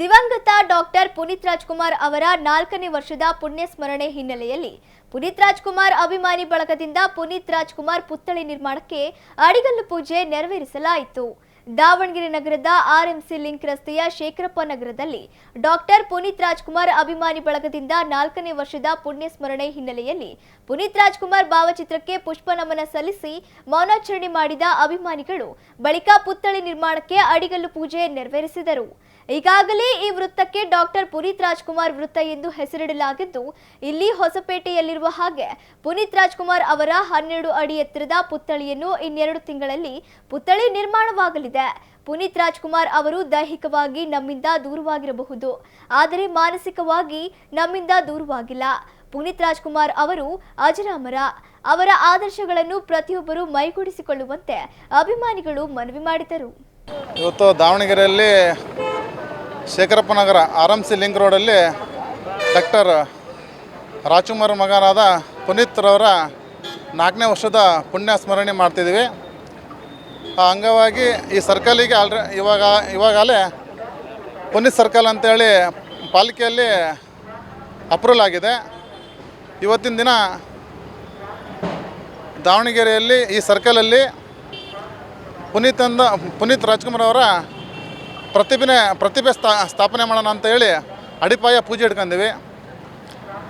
ದಿವಂಗತ ಡಾಕ್ಟರ್ ಪುನೀತ್ ರಾಜ್ಕುಮಾರ್ ಅವರ ನಾಲ್ಕನೇ ವರ್ಷದ ಪುಣ್ಯ ಸ್ಮರಣೆ ಹಿನ್ನೆಲೆಯಲ್ಲಿ ಪುನೀತ್ ರಾಜ್ಕುಮಾರ್ ಅಭಿಮಾನಿ ಬಳಗದಿಂದ ಪುನೀತ್ ರಾಜ್ಕುಮಾರ್ ಪುತ್ಥಳಿ ನಿರ್ಮಾಣಕ್ಕೆ ಅಡಿಗಲ್ಲು ಪೂಜೆ ನೆರವೇರಿಸಲಾಯಿತು. ದಾವಣಗೆರೆ ನಗರದ ಆರ್ಎಂಸಿ ಲಿಂಕ್ ರಸ್ತೆಯ ಶೇಖರಪ್ಪ ನಗರದಲ್ಲಿ ಡಾಕ್ಟರ್ ಪುನೀತ್ ರಾಜ್ಕುಮಾರ್ ಅಭಿಮಾನಿ ಬಳಗದಿಂದ ನಾಲ್ಕನೇ ವರ್ಷದ ಪುಣ್ಯ ಸ್ಮರಣೆ ಹಿನ್ನೆಲೆಯಲ್ಲಿ ಪುನೀತ್ ರಾಜ್ಕುಮಾರ್ ಭಾವಚಿತ್ರಕ್ಕೆ ಪುಷ್ಪ ನಮನ ಸಲ್ಲಿಸಿ ಮೌನಾಚರಣೆ ಮಾಡಿದ ಅಭಿಮಾನಿಗಳು ಬಳಿಕ ಪುತ್ಥಳಿ ನಿರ್ಮಾಣಕ್ಕೆ ಅಡಿಗಲ್ಲು ಪೂಜೆ ನೆರವೇರಿಸಿದರು. ಈಗಾಗಲೇ ಈ ವೃತ್ತಕ್ಕೆ ಡಾಕ್ಟರ್ ಪುನೀತ್ ರಾಜ್ಕುಮಾರ್ ವೃತ್ತ ಎಂದು ಹೆಸರಿಡಲಾಗಿದ್ದು, ಇಲ್ಲಿ ಹೊಸಪೇಟೆಯಲ್ಲಿರುವ ಹಾಗೆ ಪುನೀತ್ ರಾಜ್ಕುಮಾರ್ ಅವರ ಹನ್ನೆರಡು ಅಡಿ ಎತ್ತರದ ಪುತ್ಥಳಿಯನ್ನು ಇನ್ನೆರಡು ತಿಂಗಳಲ್ಲಿ ಪುತ್ಥಳಿ ನಿರ್ಮಾಣವಾಗಲಿದೆ. ಪುನೀತ್ ರಾಜ್ಕುಮಾರ್ ಅವರು ದೈಹಿಕವಾಗಿ ನಮ್ಮಿಂದ ದೂರವಾಗಿರಬಹುದು. ಆದರೆ ಮಾನಸಿಕವಾಗಿ ನಮ್ಮಿಂದ ದೂರವಾಗಿಲ್ಲ. ಪುನೀತ್ ರಾಜ್ಕುಮಾರ್ ಅವರು ಅಜರಾಮರ. ಅವರ ಆದರ್ಶಗಳನ್ನು ಪ್ರತಿಯೊಬ್ಬರು ಮೈಗೂಡಿಸಿಕೊಳ್ಳುವಂತೆ ಅಭಿಮಾನಿಗಳು ಮನವಿ ಮಾಡಿದರು. ಇವತ್ತು ದಾವಣಗೆರೆಯಲ್ಲಿ Shekharappa Nagara R M C link ರೋಡಲ್ಲಿ ಡಾಕ್ಟರ್ ರಾಜ್ಕುಮಾರ್ ಮಗನಾದ ಪುನೀತ್ ರವರ ನಾಲ್ಕನೇ ವರ್ಷದ ಪುಣ್ಯ ಸ್ಮರಣೆ ಮಾಡ್ತಿದ್ದೀವಿ. ಅಂಗವಾಗಿ ಈ ಸರ್ಕಲಿಗೆ ಆಲ್ರೆ ಇವಾಗ, ಇವಾಗಲೇ ಪುನೀತ್ ಸರ್ಕಲ್ ಅಂತೇಳಿ ಪಾಲಿಕೆಯಲ್ಲಿ ಅಪ್ರೂವಲ್ ಆಗಿದೆ. ಇವತ್ತಿನ ದಿನ ದಾವಣಗೆರೆಯಲ್ಲಿ ಈ ಸರ್ಕಲಲ್ಲಿ ಪುನೀತ್ ಅಂದ, ಪುನೀತ್ ರಾಜ್ಕುಮಾರ್ ಅವರ ಪ್ರತಿಭೆ ಪ್ರತಿಭೆ ಸ್ಥಾ, ಸ್ಥಾಪನೆ ಮಾಡೋಣ ಅಂತ ಹೇಳಿ ಅಡಿಪಾಯ ಪೂಜೆ ಇಟ್ಕೊಂಡಿವಿ.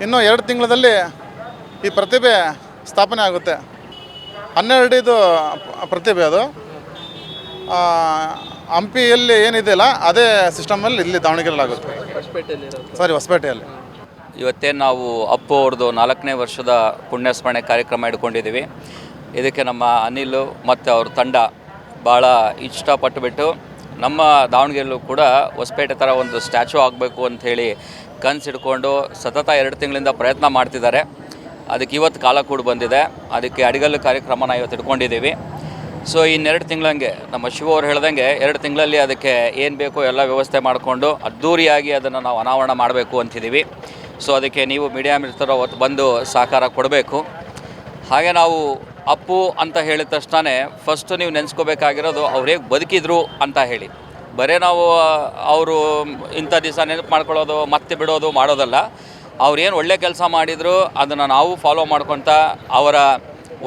ಇನ್ನು ಎರಡು ತಿಂಗಳಲ್ಲಿ ಈ ಪ್ರತಿಭೆ ಸ್ಥಾಪನೆ ಆಗುತ್ತೆ. ಹನ್ನೆರಡಿದು ಪ್ರತಿಭೆ ಅದು. ಹಂಪಿಯಲ್ಲಿ ಏನಿದೆಯಲ್ಲ ಅದೇ ಸಿಸ್ಟಮಲ್ಲಿ ಇಲ್ಲಿ ದಾವಣಗೆರೆಯಲ್ಲಿ ಆಗುತ್ತೆ ಸಾರಿ ಹೊಸಪೇಟೆಯಲ್ಲಿ. ಇವತ್ತೇ ನಾವು ಅಪ್ಪು ಅವ್ರದ್ದು ನಾಲ್ಕನೇ ವರ್ಷದ ಪುಣ್ಯಸ್ಮರಣೆ ಕಾರ್ಯಕ್ರಮ ಇಟ್ಕೊಂಡಿದ್ದೀವಿ. ಇದಕ್ಕೆ ನಮ್ಮ ಅನಿಲ್ ಮತ್ತು ಅವ್ರ ತಂಡ ಭಾಳ ಇಷ್ಟಪಟ್ಟುಬಿಟ್ಟು ನಮ್ಮ ದಾವಣಗೆರೆಯಲ್ಲೂ ಕೂಡ ಹೊಸಪೇಟೆ ಥರ ಒಂದು ಸ್ಟ್ಯಾಚು ಆಗಬೇಕು ಅಂಥೇಳಿ ಕನ್ಸ್ ಹಿಡ್ಕೊಂಡು ಸತತ ಎರಡು ತಿಂಗಳಿಂದ ಪ್ರಯತ್ನ ಮಾಡ್ತಿದ್ದಾರೆ. ಅದಕ್ಕೆ ಇವತ್ತು ಕಾಲ ಕೂಡ ಬಂದಿದೆ. ಅದಕ್ಕೆ ಅಡಿಗಲ್ಲು ಕಾರ್ಯಕ್ರಮನ ಇವತ್ತು ಇಟ್ಕೊಂಡಿದ್ದೀವಿ. ಸೊ ಇನ್ನೆರಡು ತಿಂಗಳಂಗೆ ನಮ್ಮ ಶಿವ ಅವರು ಹೇಳ್ದಂಗೆ ಎರಡು ತಿಂಗಳಲ್ಲಿ ಅದಕ್ಕೆ ಏನು ಬೇಕೋ ಎಲ್ಲ ವ್ಯವಸ್ಥೆ ಮಾಡಿಕೊಂಡು ಅದ್ಧೂರಿಯಾಗಿ ಅದನ್ನು ನಾವು ಅನಾವರಣ ಮಾಡಬೇಕು ಅಂತಿದ್ದೀವಿ ಸೊ ಅದಕ್ಕೆ ನೀವು ಮೀಡಿಯಾ ಮಿತ್ರರು ಅವತ್ತು ಬಂದು ಸಹಕಾರ ಕೊಡಬೇಕು. ಹಾಗೆ ನಾವು ಅಪ್ಪು ಅಂತ ಹೇಳಿದ ತಕ್ಷಣ ಫಸ್ಟು ನೀವು ನೆನೆಸ್ಕೋಬೇಕಾಗಿರೋದು ಅವ್ರು ಬದುಕಿದ್ರು ಅಂತ ಹೇಳಿ. ಬರೀ ನಾವು ಅವರು ಇಂಥ ದಿವಸ ನೆನಪು ಮಾಡ್ಕೊಳ್ಳೋದು, ಮತ್ತೆ ಬಿಡೋದು ಮಾಡೋದಲ್ಲ. ಅವ್ರೇನು ಒಳ್ಳೆ ಕೆಲಸ ಮಾಡಿದರು ಅದನ್ನು ನಾವು ಫಾಲೋ ಮಾಡ್ಕೊತ ಅವರ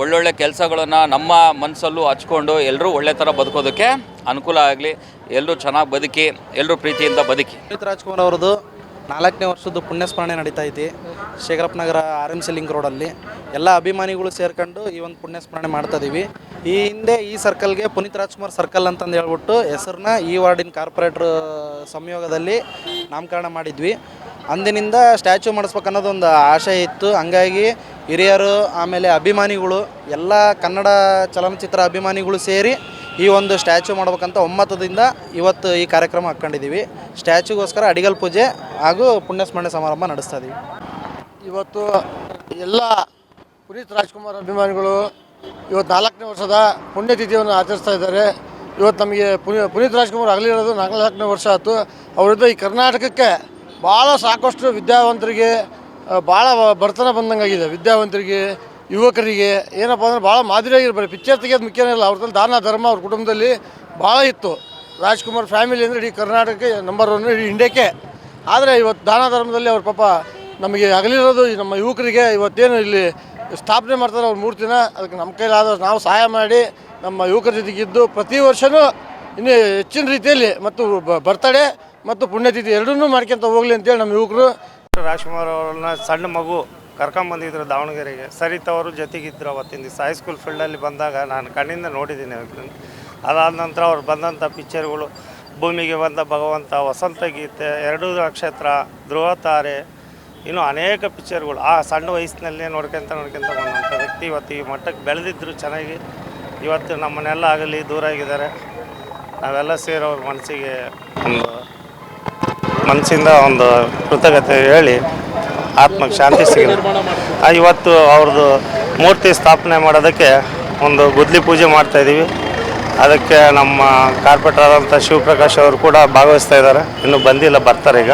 ಒಳ್ಳೊಳ್ಳೆ ಕೆಲಸಗಳನ್ನು ನಮ್ಮ ಮನಸ್ಸಲ್ಲೂ ಹಚ್ಕೊಂಡು ಎಲ್ಲರೂ ಒಳ್ಳೆ ಥರ ಬದುಕೋದಕ್ಕೆ ಅನುಕೂಲ ಆಗಲಿ. ಎಲ್ಲರೂ ಚೆನ್ನಾಗಿ ಬದುಕಿ ಎಲ್ಲರೂ ಪ್ರೀತಿಯಿಂದ ಬದುಕಿ. ಪುನೀತ್ ರಾಜ್ಕುಮಾರ್ ಅವರದು ನಾಲ್ಕನೇ ವರ್ಷದ ಪುಣ್ಯಸ್ಮರಣೆ ನಡೀತಾ ಐತಿ. Shekharappanagara R M C link ರೋಡಲ್ಲಿ ಎಲ್ಲ ಅಭಿಮಾನಿಗಳು ಸೇರ್ಕೊಂಡು ಈ ಒಂದು ಪುಣ್ಯಸ್ಮರಣೆ ಮಾಡ್ತಾ ಇದೀವಿ. ಈ ಹಿಂದೆ ಈ ಸರ್ಕಲ್ಗೆ ಪುನೀತ್ ರಾಜ್ಕುಮಾರ್ ಸರ್ಕಲ್ ಅಂತಂದು ಹೇಳ್ಬಿಟ್ಟು ಹೆಸರನ್ನ ಈ ವಾರ್ಡಿನ ಕಾರ್ಪೊರೇಟ್ರ್ ಸಂಯೋಗದಲ್ಲಿ ನಾಮಕರಣ ಮಾಡಿದ್ವಿ. ಅಂದಿನಿಂದ ಸ್ಟ್ಯಾಚು ಮಾಡಿಸ್ಬೇಕನ್ನೋದು ಒಂದು ಆಶೆ ಇತ್ತು. ಹಂಗಾಗಿ ಹಿರಿಯರು, ಆಮೇಲೆ ಅಭಿಮಾನಿಗಳು, ಎಲ್ಲ ಕನ್ನಡ ಚಲನಚಿತ್ರ ಅಭಿಮಾನಿಗಳು ಸೇರಿ ಈ ಒಂದು ಸ್ಟ್ಯಾಚು ಮಾಡ್ಬೇಕಂತ ಒಮ್ಮತದಿಂದ ಇವತ್ತು ಈ ಕಾರ್ಯಕ್ರಮ ಹಾಕ್ಕೊಂಡಿದ್ದೀವಿ. ಸ್ಟ್ಯಾಚುಗೋಸ್ಕರ ಅಡಿಗಲ್ ಪೂಜೆ ಹಾಗೂ ಪುಣ್ಯಸ್ಮರಣೆ ಸಮಾರಂಭ ನಡೆಸ್ತಾ ಇದ್ದೀವಿ ಇವತ್ತು ಎಲ್ಲ ಪುನೀತ್ ರಾಜ್ಕುಮಾರ್ ಅಭಿಮಾನಿಗಳು ಇವತ್ತು ನಾಲ್ಕನೇ ವರ್ಷದ ಪುಣ್ಯತಿಥಿಯನ್ನು ಆಚರಿಸ್ತಾ ಇದ್ದಾರೆ. ಇವತ್ತು ನಮಗೆ ಪುನಿ, ಪುನೀತ್ ರಾಜ್ಕುಮಾರ್ ಆಗಲಿರೋದು ನಾಲ್ಕು ನಾಲ್ಕನೇ ವರ್ಷ ಆಯಿತು. ಅವರಿಂದ ಈ ಕರ್ನಾಟಕಕ್ಕೆ ಭಾಳ ಸಾಕಷ್ಟು ವಿದ್ಯಾವಂತರಿಗೆ ಭಾಳ ಬರ್ತನ ಬಂದಂಗಾಗಿದೆ. ವಿದ್ಯಾವಂತರಿಗೆ, ಯುವಕರಿಗೆ, ಏನಪ್ಪ ಅಂದ್ರೆ ಭಾಳ ಮಾದರಿಯಾಗಿರ್ಬೇಕು ಪಿಕ್ಚರ್ ತೆಗೆಯೋದು ಮುಖ್ಯನೇ ಇಲ್ಲ. ಅವ್ರದಲ್ಲಿ ದಾನ, ಧರ್ಮ ಅವ್ರ ಕುಟುಂಬದಲ್ಲಿ ಭಾಳ ಇತ್ತು. ರಾಜ್ಕುಮಾರ್ ಫ್ಯಾಮಿಲಿ ಅಂದರೆ ಇಡೀ ಕರ್ನಾಟಕಕ್ಕೆ ನಂಬರ್ ಒನ್ ಇಡೀ ಇಂಡಿಯಾಕ್ಕೆ ಆದರೆ ಇವತ್ತು ದಾನ, ಧರ್ಮದಲ್ಲಿ ಅವ್ರ ಪಾಪ ನಮಗೆ ಅಗಲಿರೋದು ನಮ್ಮ ಯುವಕರಿಗೆ ಇವತ್ತೇನು ಇಲ್ಲಿ ಸ್ಥಾಪನೆ ಮಾಡ್ತಾರೆ ಅವ್ರ ಮೂರ್ತಿನ. ಅದಕ್ಕೆ ನಮ್ಮ ಕೈಲಾದ ನಾವು ಸಹಾಯ ಮಾಡಿ ನಮ್ಮ ಯುವಕರ ಜೊತೆಗಿದ್ದು ಪ್ರತಿ ವರ್ಷವೂ ಇನ್ನೂ ಹೆಚ್ಚಿನ ರೀತಿಯಲ್ಲಿ ಮತ್ತು ಬರ್ತಡೇ ಮತ್ತು ಪುಣ್ಯತಿಥಿ ಎರಡನ್ನೂ ಮಾಡ್ಕೊಂತ ಹೋಗಲಿ ಅಂತೇಳಿ ನಮ್ಮ ಯುವಕರು ರಾಜ್ಕುಮಾರ್ ಅವ್ರನ್ನ ಸಣ್ಣ ಮಗು ಕರ್ಕೊಂಬಂದಿದ್ರು ದಾವಣಗೆರೆಗೆ. ಸರಿತ ಅವರು ಜೊತೆಗಿದ್ರು ಅವತ್ತಿನ ದಿವಸ. ಹೈಸ್ಕೂಲ್ ಫೀಲ್ಡಲ್ಲಿ ಬಂದಾಗ ನಾನು ಕಣ್ಣಿಂದ ನೋಡಿದ್ದೀನಿ ಅದಾದ ನಂತರ ಅವ್ರು ಬಂದಂಥ ಪಿಕ್ಚರ್ಗಳು ಭೂಮಿಗೆ ಬಂದ ಭಗವಂತ, ವಸಂತ ಗೀತೆ, ಎರಡು ನಕ್ಷತ್ರ, ಧ್ರುವ ತಾರೆ, ಇನ್ನೂ ಅನೇಕ ಪಿಕ್ಚರ್ಗಳು ಆ ಸಣ್ಣ ವಯಸ್ಸಿನಲ್ಲೇ ನೋಡ್ಕೊಂತ ನೋಡ್ಕೊಂತ ಬಂದಂಥ ವ್ಯಕ್ತಿ ಇವತ್ತು ಈ ಮಟ್ಟಕ್ಕೆ ಬೆಳೆದಿದ್ರು ಚೆನ್ನಾಗಿ. ಇವತ್ತು ನಮ್ಮನ್ನೆಲ್ಲ ಆಗಲಿ, ದೂರ ಆಗಿದ್ದಾರೆ. ನಾವೆಲ್ಲ ಸೇರೋ ಮನಸ್ಸಿಗೆ ಒಂದು ಮನಸ್ಸಿಂದ ಒಂದು ಕೃತಜ್ಞತೆ ಹೇಳಿ ಆತ್ಮಕ್ಕೆ ಶಾಂತಿ ಸಿಗಲಿ. ಇವತ್ತು ಅವ್ರದ್ದು ಮೂರ್ತಿ ಸ್ಥಾಪನೆ ಮಾಡೋದಕ್ಕೆ ಒಂದು ಗುದ್ಲಿ ಪೂಜೆ ಮಾಡ್ತಾ ಇದ್ದೀವಿ. ಅದಕ್ಕೆ ನಮ್ಮ ಕಾರ್ಪೊರೇಟರ್ ಆದಂಥ ಶಿವಪ್ರಕಾಶ್ ಅವರು ಕೂಡ ಭಾಗವಹಿಸ್ತಾ ಇದ್ದಾರೆ. ಇನ್ನೂ ಬಂದಿಲ್ಲ, ಬರ್ತಾರೆ ಈಗ.